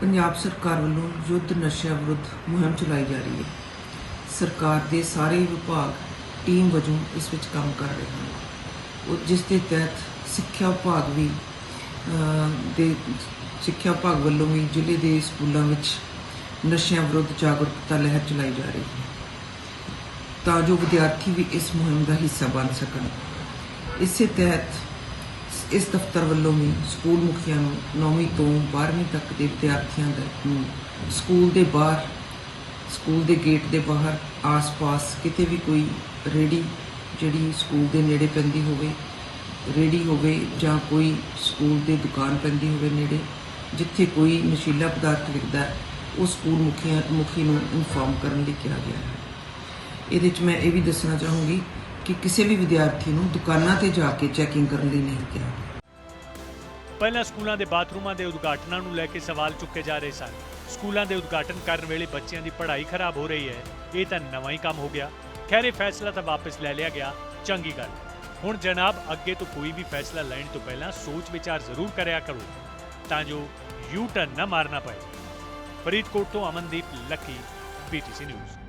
ਪੰਜਾਬ ਸਰਕਾਰ ਵੱਲੋਂ ਯੁੱਧ ਨਸ਼ਿਆਂ ਵਿਰੁੱਧ ਮੁਹਿੰਮ ਚਲਾਈ ਜਾ ਰਹੀ ਹੈ। ਸਰਕਾਰ ਦੇ ਸਾਰੇ ਵਿਭਾਗ, ਟੀਮ ਵਜੋਂ ਇਸ ਵਿੱਚ ਕੰਮ ਕਰ ਰਹੇ ਹਨ। ਉਹ ਜਿਸ ਦੇ ਤਹਿਤ ਸਿੱਖਿਆ ਵਿਭਾਗ ਵੀ ਦੇ ਸਿੱਖਿਆ ਵਿਭਾਗ ਵੱਲੋਂ ਵੀ ਜ਼ਿਲ੍ਹੇ ਦੇ ਸਕੂਲਾਂ ਵਿੱਚ ਨਸ਼ਿਆਂ ਵਿਰੁੱਧ ਜਾਗਰੂਕਤਾ ਲਹਿਰ ਚਲਾਈ ਜਾ ਰਹੀ ਹੈ। ਤਾਂ ਜੋ ਵਿਦਿਆਰਥੀ ਵੀ ਇਸ ਮੁਹਿੰਮ ਦਾ ਹਿੱਸਾ ਬਣ ਸਕਣ। ਇਸੇ ਤਹਿਤ ਇਸ ਦਫ਼ਤਰ ਵੱਲੋਂ ਵੀ ਸਕੂਲ ਮੁਖੀਆਂ ਨੂੰ 9ਵੀਂ ਤੋਂ 12ਵੀਂ ਤੱਕ ਦੇ ਵਿਦਿਆਰਥੀਆਂ ਦਾ ਨੂੰ ਸਕੂਲ ਦੇ ਬਾਹਰ, ਸਕੂਲ ਦੇ ਗੇਟ ਦੇ ਬਾਹਰ, ਆਸ-ਪਾਸ ਕਿਤੇ ਵੀ ਕੋਈ ਰੇੜੀ ਜਿਹੜੀ ਸਕੂਲ ਦੇ ਨੇੜੇ ਪੈਂਦੀ ਹੋਵੇ ਰੇੜੀ ਹੋਵੇ ਜਾਂ ਕੋਈ ਸਕੂਲ ਦੇ ਦੁਕਾਨ ਪੈਂਦੀ ਹੋਵੇ ਨੇੜੇ, ਜਿੱਥੇ ਕੋਈ ਨਸ਼ੀਲਾ ਪਦਾਰਥ ਵਿਕਦਾ, ਉਹ ਸਕੂਲ ਮੁਖੀਆਂ, ਮੁਖੀ ਨੂੰ ਇਨਫੋਰਮ ਕਰਨ ਲਈ ਕਿਹਾ ਗਿਆ ਹੈ। ਇਹਦੇ ਵਿੱਚ ਮੈਂ ਇਹ ਵੀ ਦੱਸਣਾ ਚਾਹੂੰਗੀ ਕਿ ਕਿਸੇ ਵੀ ਵਿਦਿਆਰਥੀ ਨੂੰ ਦੁਕਾਨਾਂ ਤੇ ਜਾ ਕੇ ਚੈਕਿੰਗ ਕਰਨ ਲਈ ਨਹੀਂ ਕਿਹਾ। ਪਹਿਲਾਂ ਸਕੂਲਾਂ ਦੇ ਬਾਥਰੂਮਾਂ ਦੇ ਉਦਘਾਟਨਾਂ ਨੂੰ ਲੈ ਕੇ ਸਵਾਲ ਚੁੱਕੇ ਜਾ ਰਹੇ ਸਨ। ਸਕੂਲਾਂ ਦੇ ਉਦਘਾਟਨ ਕਰਨ ਵੇਲੇ ਬੱਚਿਆਂ ਦੀ ਪੜ੍ਹਾਈ ਖਰਾਬ ਹੋ ਰਹੀ ਹੈ। ਇਹ ਤਾਂ ਨਵਾਂ ਹੀ ਕੰਮ ਹੋ ਗਿਆ। ਖੈਰ, ਇਹ ਫੈਸਲਾ ਤਾਂ ਵਾਪਸ ਲੈ ਲਿਆ ਗਿਆ। ਚੰਗੀ ਗੱਲ। ਹੁਣ ਜਨਾਬ, ਅੱਗੇ ਤੋਂ ਕੋਈ ਵੀ ਫੈਸਲਾ ਲੈਣ ਤੋਂ ਪਹਿਲਾਂ ਸੋਚ ਵਿਚਾਰ ਜ਼ਰੂਰ ਕਰਿਆ ਕਰੋ। ਤਾਂ ਜੋ ਯੂ ਟਰਨ ਨਾ ਮਾਰਨਾ ਪਏ। ਫਰੀਦਕੋਟ ਤੋਂ ਅਮਨਦੀਪ ਲੱਕੀ ਪੀਟੀਸੀ ਨਿਊਜ਼